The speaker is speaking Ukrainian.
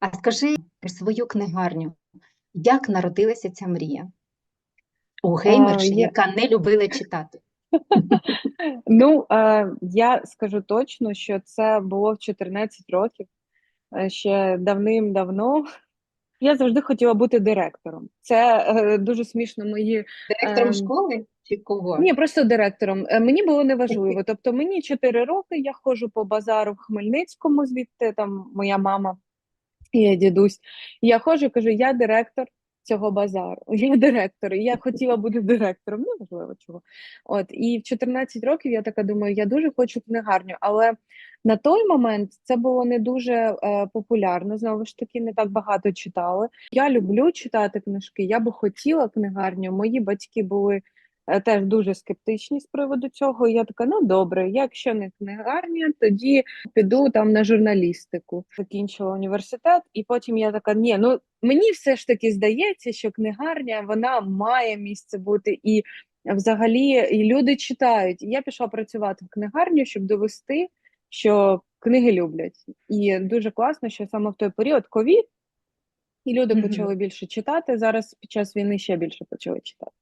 А скажи про свою книгарню. Як народилася ця мрія? У геймерші, я- яка не любила читати. Ну, е, я скажу точно, що це було в 14 років, е, ще давним-давно. Я завжди хотіла бути директором. Це е, дуже смішно мої. Директором Ем, школи чи кого? Ні, просто директором. Е, Мені було неважливо. Тобто мені 4 роки, я ходжу по базару в Хмельницькому, звідти там моя мама і дідусь. Я ходжу кажу, я директор цього базару. Я директор. І я хотіла бути директором, неважливо чого. От і в 14 років я така думаю, я дуже хочу книгарню, але на той момент це було не дуже е, популярно. Знову ж таки, не так багато читали. Я люблю читати книжки. Я би хотіла книгарню. Мої батьки були теж дуже скептичні з приводу цього. І я така, ну добре, якщо не книгарня, тоді піду там на журналістику. Закінчила університет, і потім я така: ні, ну мені все ж таки здається, що книгарня вона має місце бути і. Взагалі, і люди читають. І Я пішла працювати в книгарню, щоб довести, що книги люблять. І дуже класно, що саме в той період ковід, і люди почали більше читати. Зараз під час війни ще більше почали читати.